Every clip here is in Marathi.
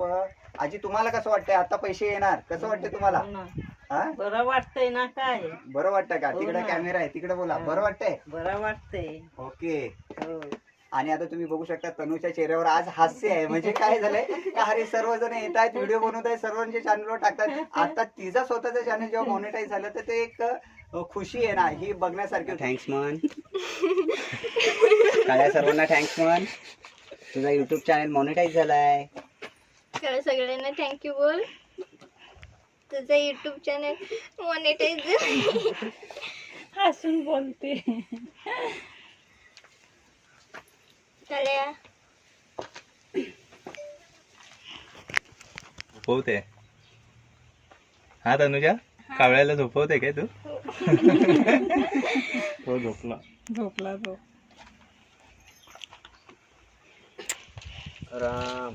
प- आजी तुम्हाला कसं वाटतंय? आता पैसे येणार. कसं वाटतंय तुम्हाला? हो बरं वाटतंय ना काय? बरं वाटतं का? हो तिकडे. कॅमेरा आहे तिकडे बोला. बरं वाटतंय? बरं वाटतंय. ओके. हो. आणि आता तुम्ही बघू शकता तनुच्या चेहऱ्यावर आज हास्य आहे. म्हणजे काय झालंय? का अरे सर्वजण येत आहेत व्हिडिओ बनवत आहेत सर्वांच्या चॅनलवर टाकतात. आता तिचा स्वतःचं चॅनल जेव्हा मॉनिटाईज झालं तर ते एक खुशी आहे ना ही बघण्यासारखी. थँक्स मन काळ्या सर्वांना थँक्स मन तुझा युट्यूब चॅनल मॉनिटाईज झालाय. खरं सगळ्यांना थँक्यू बोल. तुझं युट्यूब चॅनल मॉनिटाईज हसून बोलते. झोपवते. हा तनुजा? कावळ्याला झोपवते काय तू? तो झोपला. झोपला तो. राम.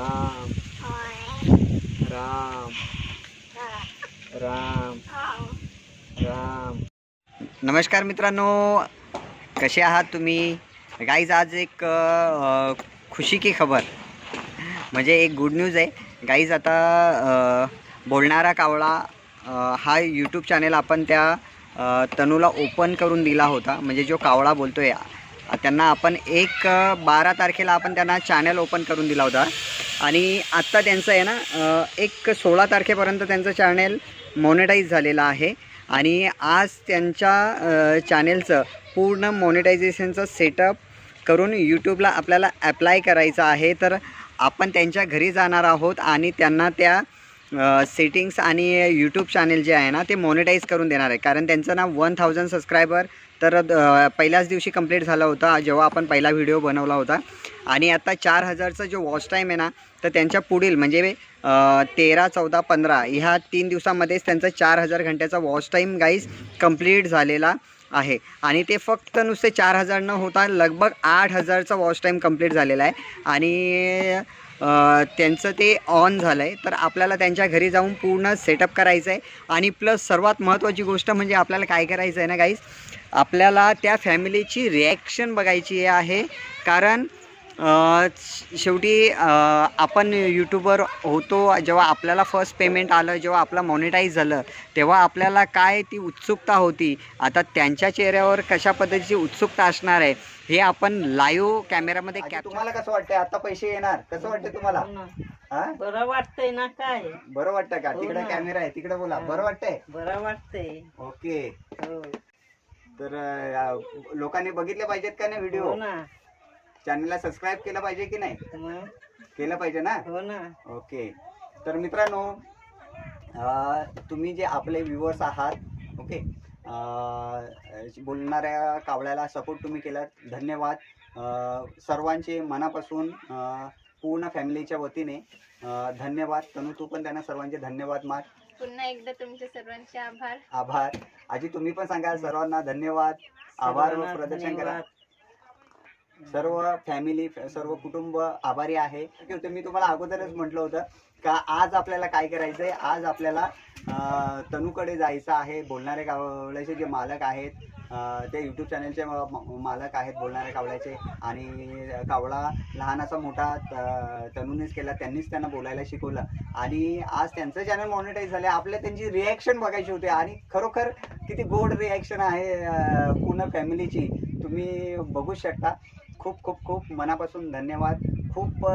राम। राम। राम। राम। नमस्कार मित्रांनो कसे आहात तुम्ही? गाईज आज एक अ, खुशी की खबर. म्हणजे एक गुड न्यूज आहे. गाईज आता अ, बोलणारा कावळा अ, हा यूट्यूब चॅनेल आपण त्या अ, तनूला ओपन करून दिला होता. म्हणजे जो कावळा बोलतो आहे त्यांना आपण एक अ, बारा तारखेला आपण त्यांना चॅनल ओपन करून दिला होता. आणि आत्ता त्यांचं आहे ना एक सोळा तारखेपर्यंत त्यांचं चॅनेल मॉनिटाईज झालेलं आहे. आणि आज त्यांच्या चॅनेलचं पूर्ण मॉनिटायझेशनचं सेटअप करून यूट्यूबला आपल्याला अप्लाय करायचं आहे. तर आपण त्यांच्या घरी जाणार आहोत आणि त्यांना त्या सेटिंग्स आणि यूट्यूब चॅनेल जे आहे ना ते मॉनिटाईज करून देणार आहे. कारण त्यांचं ना वन थाउजंड सबस्क्रायबर तर पहिल्याच दिवशी कंप्लीट झाला होता जेव्हा आपण पहिला व्हिडिओ बनवला होता. आणि आता चार हजारचा जो वॉच टाईम आहे ना तर त्यांच्या पुढील म्हणजे तेरा चौदा पंधरा ह्या तीन दिवसामध्येच त्यांचा चार हजार घंट्याचा वॉच टाईम गाईज कंप्लीट झालेला आहे. आणि ते फक्त नुसते चार हजार न होता लगभग आठ हजारचा वॉच टाईम कंप्लीट झालेला आहे. आणि त्यांचं ते ऑन झालं आहे तर आपल्याला त्यांच्या घरी जाऊन पूर्ण सेटअप करायचं आहे आणि प्लस सर्वात महत्त्वाची गोष्ट म्हणजे आपल्याला काय करायचं आहे ना काहीच आपल्याला त्या फॅमिलीची रिॲक्शन बघायची आहे. कारण शेवटी अ, आपण यूट्यूबर होतो जेव्हा आपल्याला फर्स्ट पेमेंट आलं जेव्हा आपलं मॉनिटाईज झालं तेव्हा आपल्याला काय ती उत्सुकता होती? आता त्यांच्या चेहऱ्यावर कशा पद्धतीची उत्सुकता असणार आहे? हे आपण लाईव्ह कॅमेरामध्ये तुम्हाला कसं वाटतंय? आता पैसे येणार. कसं वाटतंय तुम्हाला? हो. हा? बरं वाटतंय ना काय? बरं वाटतं का? हो तिकडे. कॅमेरा आहे तिकडे बोला. हा. बरं वाटतंय? बरं वाटतंय. ओके. हो. तर लोकांनी बघितले पाहिजेत का नाही हो व्हिडिओ ना. चॅनलला सबस्क्राईब केलं पाहिजे की नाही? मग? केलं पाहिजे ना? हो ना. ओके तर मित्रांनो अ, तुम्ही जे आपले व्ह्युअर्स आहात ओके अ, बोलणाऱ्या कावळ्याला सपोर्ट तुम्ही केलात. धन्यवाद. अ, सर्वांचे मनापासून पूर्ण फॅमिलीच्या वतीने धन्यवाद. तनु तू पण त्यांना सर्वांचे धन्यवाद मार पुन्हा एकदा तुमचे सर्वांचे आभार. आभार. आजी तुम्ही पण सांगा सर्वांना धन्यवाद. आभार व प्रदर्शन करा. सर्व फॅमिली सर्व कुटुंब आभारी आहे. मी तुम्हाला अगोदरच म्हटलं होतं का आज आपल्याला काय करायचंय? आज आपल्याला तनूकडे जायचं आहे. बोलणारे कावळ्याचे जे मालक आहेत ते यूट्यूब चॅनलचे मालक आहेत बोलणारे कावळ्याचे. आणि कावळा लहानाचा मोठा तनूनेच केला. त्यांनीच त्यांना बोलायला शिकवलं. आणि आज त्यांचं चॅनल मॉनिटाईज झालं आपल्या त्यांची रिॲक्शन बघायची होती. आणि खरोखर किती गोड रिॲक्शन आहे पूर्ण फॅमिलीची तुम्ही बघू शकता. खूप खूप खूप मनापासून धन्यवाद. खूप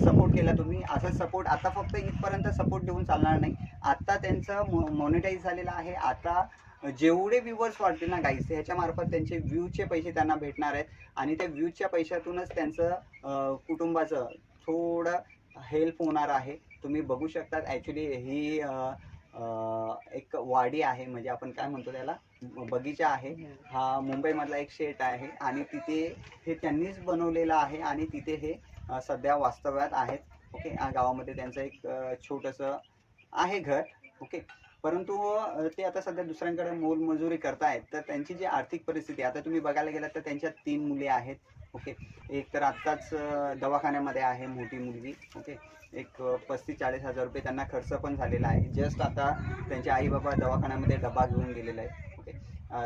सपोर्ट केला तुम्ही. असा सपोर्ट आता फक्त इथपर्यंत सपोर्ट देऊन चालणार नाही. आत्ता त्यांचं मॉनिटाईज झालेलं आहे. आता जेवढे व्ह्यूवर्स वाढतील ना गाईस ह्याच्यामार्फत त्यांचे व्ह्यूचे पैसे त्यांना भेटणार आहेत. आणि त्या व्ह्यूजच्या पैशातूनच त्यांचं कुटुंबाचं थोडं हेल्प होणार आहे. तुम्ही बघू शकता ॲक्च्युली ही एक वाडी आहे म्हणजे आपण काय म्हणतो त्याला बगीचा आहे. हा. मुंबईमधला एक शेट आहे आणि तिथे हे त्यांनीच बनवलेलं आहे आणि तिथे हे सध्या वास्तव्यात आहेत. ओके? गावामध्ये त्यांचं एक छोटंसं आहे घर. ओके? परंतु ते आता सध्या दुसऱ्यांकडे मोलमजुरी करतायत. तर त्यांची जी आर्थिक परिस्थिती आता तुम्ही बघायला गेलात तर त्यांच्या तीन मुले आहेत. ओके. एक तर आत्ताच दवाखान्यामध्ये आहे मोठी मुलगी. ओके. एक पस्तीस चाळीस हजार रुपये त्यांना खर्च पण झालेला आहे. जस्ट आता त्यांचे आई बाबा दवाखान्यामध्ये डबा घेऊन गेलेला आहे ओके.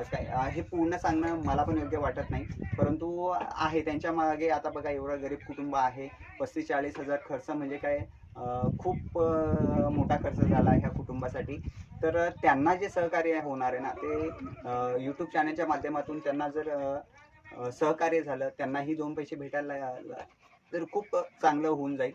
काय हे पूर्ण सांगणं मला पण योग्य वाटत नाही. परंतु आहे. त्यांच्या मागे आता बघा एवढं गरीब कुटुंब आहे. पस्तीस चाळीस हजार खर्च म्हणजे काय? खूप मोठा खर्च झाला आहे ह्या कुटुंबासाठी. तर त्यांना जे सहकार्य होणार आहे ना ते यूट्यूब चॅनलच्या माध्यमातून त्यांना जर सहकार्य झालं त्यांनाही दोन पैसे भेटायला तर खूप चांगलं होऊन जाईल.